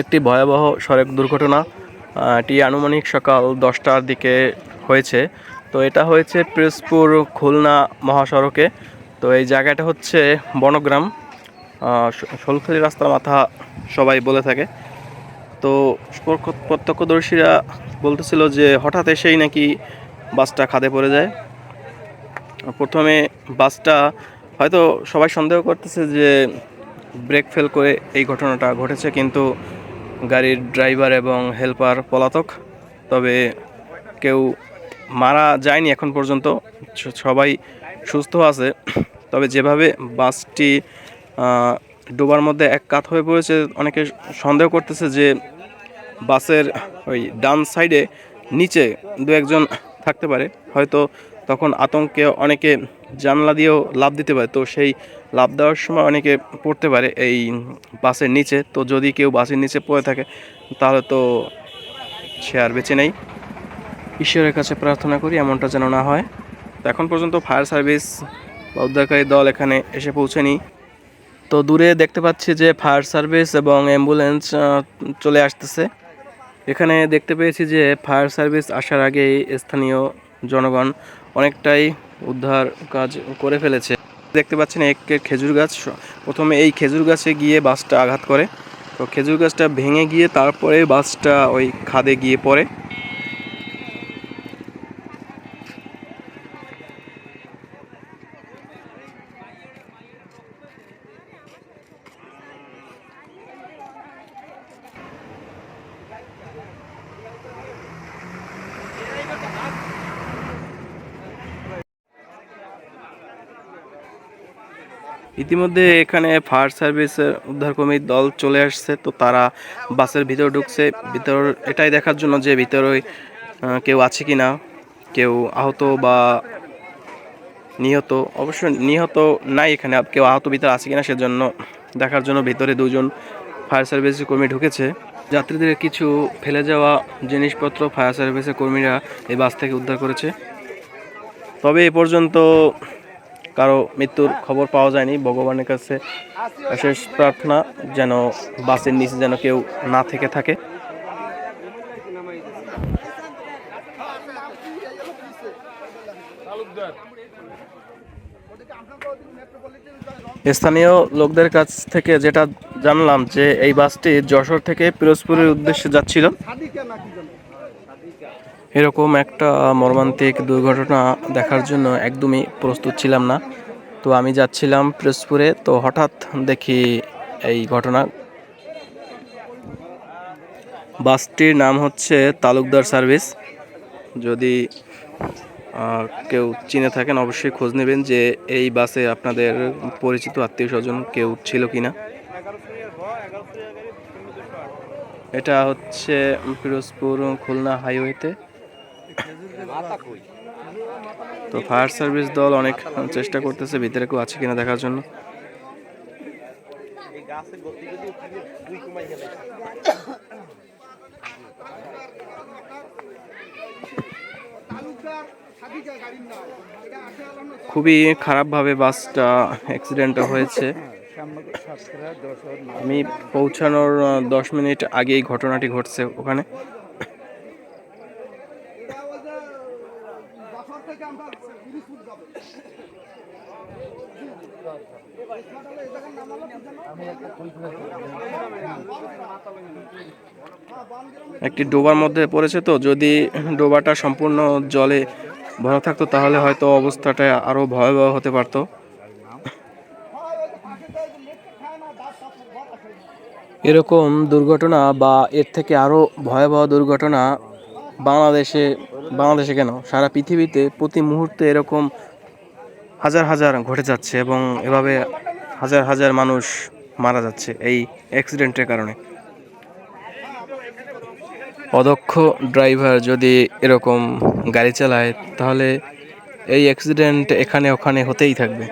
একটি ভয়াবহ সড়ক দুর্ঘটনা এটি আনুমানিক সকাল দশটার দিকে হয়েছে। তো এটা হয়েছে পিরোজপুর খুলনা মহাসড়কে। তো এই জায়গাটা হচ্ছে বনগ্রাম শোলখালি রাস্তার মাথা সবাই বলে থাকে। তো প্রত্যক্ষদর্শীরা বলতেছিল যে হঠাৎ এসেই নাকি বাসটা খাদে পড়ে যায়। প্রথমে বাসটা হয়তো সবাই সন্দেহ করতেছে যে ব্রেক ফেল করে এই ঘটনাটা ঘটেছে, কিন্তু গাড়ির ড্রাইভার এবং হেল্পার পলাতক, তবে কেউ মারা যায়নি এখন পর্যন্ত। সবাই সুস্থ আছে, তবে যেভাবে বাসটি ডোবার মধ্যে এক কাত হয়ে পড়েছে, অনেকে সন্দেহ করতেছে যে বাসের ওই ডান সাইডে নিচে দু একজন থাকতে পারে। হয়তো তখন আতঙ্কে অনেকে জানলা দিয়েও লাভ দিতে পারে। তো সেই লাভ দেওয়ার সময় অনেকে পড়তে পারে এই বাসের নিচে। তো যদি কেউ বাসের নিচে পড়ে থাকে, তাহলে তো সে আর বেঁচে নেই। ঈশ্বরের কাছে প্রার্থনা করি এমনটা যেন না হয়। তো এখন পর্যন্ত ফায়ার সার্ভিস বা উদ্ধারকারী দল এখানে এসে পৌঁছেনি। তো দূরে দেখতে পাচ্ছি যে ফায়ার সার্ভিস এবং অ্যাম্বুলেন্স চলে আসতেছে। এখানে দেখতে পেয়েছি যে ফায়ার সার্ভিস আসার আগেই স্থানীয় জনগণ অনেকটাই উদ্ধার কাজ করে ফেলেছে। দেখতে পাচ্ছেন এক খেজুর গাছ। প্রথমে এই খেজুর গাছে গিয়ে বাসটা আঘাত করে। তো খেজুর গাছটা ভেঙে গিয়ে তারপরে বাসটা ওই খাদে গিয়ে পড়ে। ইতিমধ্যে এখানে ফায়ার সার্ভিসের উদ্ধারকর্মীর দল চলে আসছে, তো তারা বাসের ভিতর ঢুকছে। ভিতর, এটাই দেখার জন্য যে ভিতরে কেউ আছে কি না কেউ আহত বা নিহত। অবশ্য নিহত নাই এখানে কেউ আহত ভিতরে আছে কিনা সেজন্য দেখার জন্য ভিতরে দুজন ফায়ার সার্ভিসের কর্মী ঢুকেছে। যাত্রীদের কিছু ফেলে যাওয়া জিনিসপত্র ফায়ার সার্ভিসের কর্মীরা এই বাস থেকে উদ্ধার করেছে। তবে এ পর্যন্ত কারও মৃত্যুর খবর পাওয়া যায়নি। ভগবানের কাছে শেষ প্রার্থনা যেন বাসের নিচে যেন কেউ না থেকে থাকে। স্থানীয় লোকদের কাছ থেকে যেটা জানলাম যে এই বাসটি যশোর থেকে পিরোজপুরের উদ্দেশ্যে যাচ্ছিল। এরকম একটা মর্মান্তিক দুর্ঘটনা দেখার জন্য একদমই প্রস্তুত ছিলাম না। তো আমি যাচ্ছিলাম পিরোজপুরে, তো হঠাৎ দেখি এই ঘটনা। বাসটির নাম হচ্ছে তালুকদার সার্ভিস। যদি কেউ চিনে থাকেন অবশ্যই খোঁজ নেবেন যে এই বাসে আপনাদের পরিচিত আত্মীয় স্বজন কেউ ছিল কি না। এটা হচ্ছে পিরোজপুর খুলনা হাইওয়েতে। তো ফায়ার সার্ভিস দল অনেক চেষ্টা করতেছে, ভিতরে কেউ আছে কিনা দেখার জন্য। খুবই খারাপভাবে বাসটা অ্যাক্সিডেন্ট হয়েছে। আমি পৌঁছানোর দশ মিনিট আগেই ঘটনাটি ঘটছে ওখানে। একটি ডোবার মধ্যে পড়েছে তো, যদি ডোবাটা সম্পূর্ণ জলে ভরা থাকতো তাহলে হয়তো অবস্থাটা আরও ভয়াবহ হতে পারতো। এরকম দুর্ঘটনা বা এর থেকে আরও ভয়াবহ দুর্ঘটনা বাংলাদেশে বাংলাদেশে কেন? সারা পৃথিবীতে প্রতি মুহূর্তে এরকম হাজার হাজার ঘটে যাচ্ছে এবং এভাবে হাজার হাজার মানুষ মারা যাচ্ছে এই অ্যাক্সিডেন্টের কারণে। অদক্ষ ড্রাইভার যদি এরকম গাড়ি চালায়, তাহলে এই অ্যাক্সিডেন্ট এখানে ওখানে হতেই থাকবে।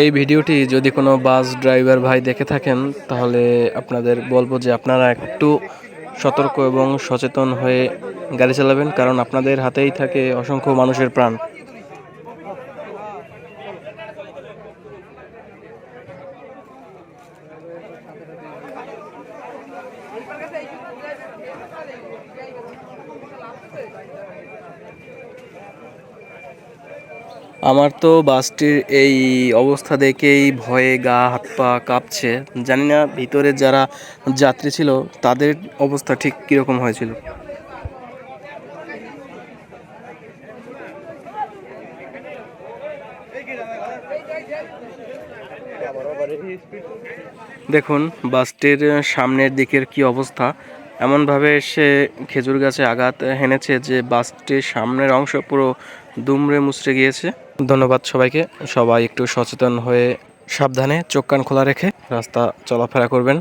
এই ভিডিওটি যদি কোনো বাস ড্রাইভার ভাই দেখে থাকেন, তাহলে আপনাদের বলব যে আপনারা একটু সতর্ক এবং সচেতন হয়ে গাড়ি চালাবেন, কারণ আপনাদের হাতেই থাকে অসংখ্য মানুষের প্রাণ। আমার তো বাসটির এই অবস্থা দেখেই ভয়ে গা, হাত পা কাঁপছে। জানি না ভিতরে যারা যাত্রী ছিল, তাদের অবস্থা ঠিক কীরকম হয়েছিল। দেখুন, বাসটির সামনের দিকের কি অবস্থা। এমনভাবে সে খেজুর গাছে আঘাত হেনেছে যে বাসটির সামনের অংশ পুরো দুমড়ে মুচড়ে গিয়েছে। ধন্যবাদ সবাইকে। সবাই একটু সচেতন হয়ে সাবধানে চোখ কান খোলা রেখে রাস্তা চলাফেরা করবেন।